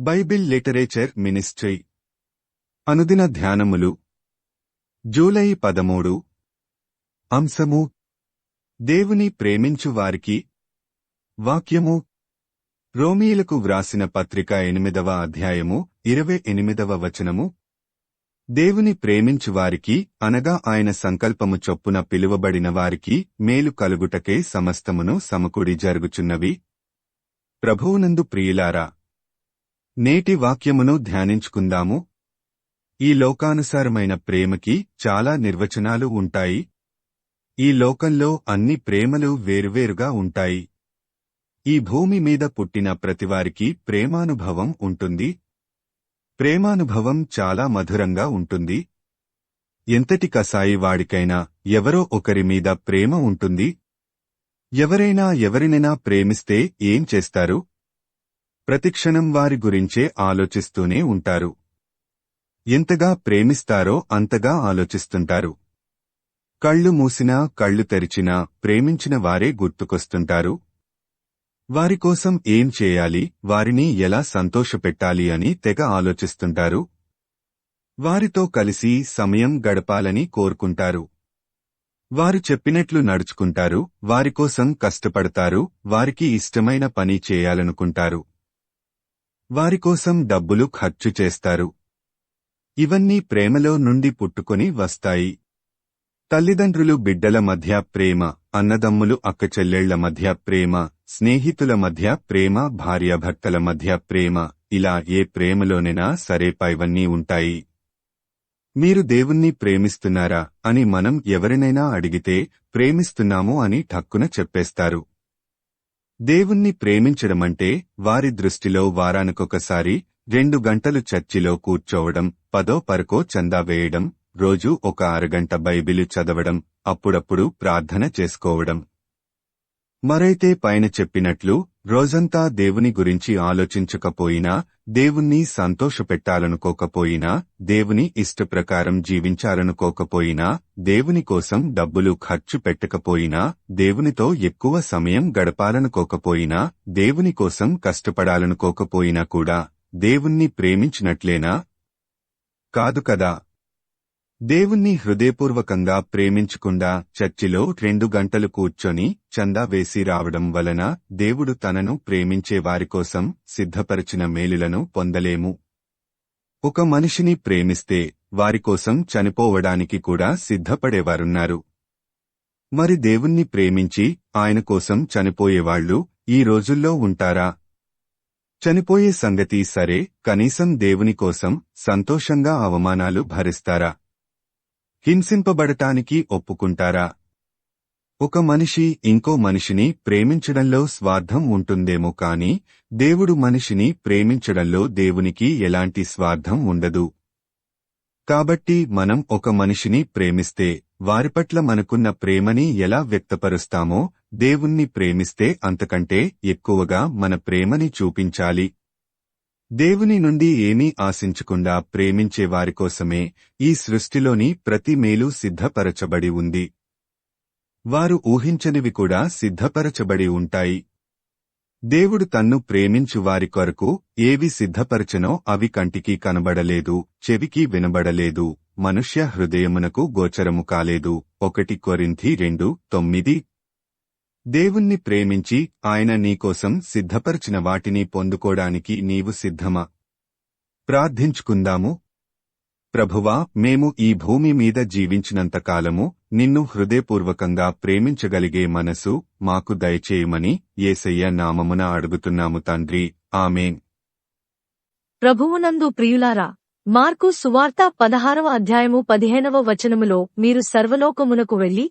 Bible literature ministry. అనుదిన ధ్యానములు. July పదమూడు. అంశము. దేవుని ప్రేమించు వారికి. వాక్యము. రోమీయులకు వ్రాసిన పత్రిక ఎనిమిదవ అధ్యాయము ఇరవై ఎనిమిదవ వచనము. దేవుని ప్రేమించు వారికి అనగా ఆయన సంకల్పము చొప్పున పిలువబడిన వారికి మేలు కలుగుటకే సమస్తమును సమకూడి జరుగుచున్నవి. ప్రభువునందు ప్రియులారా నేటి వాక్యమును ధ్యానించుకుందాము. ఈ లోకానుసారమైన ప్రేమకి చాలా నిర్వచనాలు ఉంటాయి. ఈ లోకంలో అన్ని ప్రేమలు వేరువేరుగా ఉంటాయి. ఈ భూమి మీద పుట్టిన ప్రతివారికి ప్రేమానుభవం ఉంటుంది. ప్రేమానుభవం చాలా మధురంగా ఉంటుంది. ఎంతటి కసాయి వాడికైనా ఎవరో ఒకరి మీద ప్రేమ ఉంటుంది. ఎవరైనా ఎవరినైనా ప్రేమిస్తే ఏం చేస్తారు? ప్రతిక్షణం వారి గురించే ఆలోచిస్తూనే ఉంటారు. ఎంతగా ప్రేమిస్తారో అంతగా ఆలోచిస్తుంటారు. కళ్ళు మూసినా కళ్ళు తెరిచినా ప్రేమించిన వారే గుర్తుకొస్తుంటారు. వారి కోసం ఏం చేయాలి వారిని ఎలా సంతోషపెట్టాలి అని తెగ ఆలోచిస్తుంటారు. వారితో కలిసి సమయం గడపాలని కోరుకుంటారు. వారు చెప్పినట్లు నడుచుకుంటారు వారికోసం కష్టపడతారు వారికి ఇష్టమైన పని చేయాలనుకుంటారు. వారికోసం డబ్బులు ఖర్చు చేస్తారు. ఇవన్నీ ప్రేమలో నుండి పుట్టుకొని వస్తాయి. తల్లిదండ్రులు బిడ్డల మధ్య ప్రేమ అన్నదమ్ములు అక్కచెల్లెళ్ళ మధ్య ప్రేమ స్నేహితుల మధ్య ప్రేమ భార్యాభర్తల మధ్య ప్రేమ ఇలా ఏ ప్రేమలోనైనా సరే పైవన్నీ ఉంటాయి. మీరు దేవుణ్ణి ప్రేమిస్తున్నారా అని మనం ఎవరినైనా అడిగితే ప్రేమిస్తున్నాము అని ఠక్కున చెప్పేస్తారు. దేవుణ్ణి ప్రేమించడమంటే వారి దృష్టిలో వారానికొకసారి రెండు గంటలు చర్చిలో కూర్చోవడం పదో పరకో చందా వేయడం రోజూ ఒక అరగంట బైబిలు చదవడం అప్పుడప్పుడు ప్రార్థన చేసుకోవడం. మరైతే పైన చెప్పినట్లు రోజంతా దేవుని గురించి ఆలోచించకపోయినా దేవుణ్ణి సంతోషపెట్టాలనుకోకపోయినా దేవుని ఇష్టప్రకారం జీవించాలనుకోకపోయినా దేవుని కోసం డబ్బులు ఖర్చు పెట్టకపోయినా దేవునితో ఎక్కువ సమయం గడపాలనుకోకపోయినా దేవుని కోసం కష్టపడాలనుకోకపోయినా కూడా దేవుణ్ణి ప్రేమించినట్లేనా? కాదు కదా. దేవుణ్ణి హృదయపూర్వకంగా ప్రేమించకుండా చర్చిలో రెండు గంటలు కూర్చొని చందా వేసి రావడం వలన దేవుడు తనను ప్రేమించే వారికోసం సిద్ధపరిచిన మేలులను పొందలేము. ఒక మనిషిని ప్రేమిస్తే వారికోసం చనిపోవడానికి కూడా సిద్ధపడేవారున్నారు. మరి దేవుణ్ణి ప్రేమించి ఆయన కోసం చనిపోయేవాళ్ళు ఈ రోజుల్లో ఉంటారా? చనిపోయే సంగతి సరే కనీసం దేవుని కోసం సంతోషంగా అవమానాలు భరిస్తారా? హింసింపబడటానికి ఒప్పుకుంటారా? ఒక మనిషి ఇంకో మనిషిని ప్రేమించడంలో స్వార్థం ఉంటుందేమో కాని దేవుడు మనిషిని ప్రేమించడంలో దేవునికి ఎలాంటి స్వార్థం ఉండదు. కాబట్టి మనం ఒక మనిషిని ప్రేమిస్తే వారిపట్ల మనకున్న ప్రేమని ఎలా వ్యక్తపరుస్తామో దేవుణ్ణి ప్రేమిస్తే అంతకంటే ఎక్కువగా మన ప్రేమని చూపించాలి. దేవుని నుండి ఏమీ ఆశించకుండా ప్రేమించే వారికోసమే ఈ సృష్టిలోని ప్రతి మేలు సిద్ధపరచబడి ఉంది. వారు ఊహించనివి కూడా సిద్ధపరచబడి ఉంటాయి. దేవుడు తన్ను ప్రేమించు వారి కొరకు ఏవి సిద్ధపరచనో అవి కంటికి కనబడలేదు చెవికి వినబడలేదు మనుష్య హృదయమునకు గోచరము కాలేదు. ఒకటి కొరింథీ రెండు తొమ్మిది దేవుణ్ణి ప్రేమించి ఆయన నీకోసం సిద్ధపరిచిన వాటిని పొందుకోడానికి నీవు సిద్ధమా? ప్రార్థించుకుందాము. ప్రభువా మేము ఈ భూమి మీద జీవించినంతకాలము నిన్ను హృదయపూర్వకంగా ప్రేమించగలిగే మనసు మాకు దయచేయమని ఏసయ్య నామమున అడుగుతున్నాము తండ్రి. ఆమెన్. ప్రభువునందు ప్రియులారా మార్కు సువార్త పదహారవ అధ్యాయము పదిహేనవ వచనములో మీరు సర్వలోకమునకు వెళ్ళి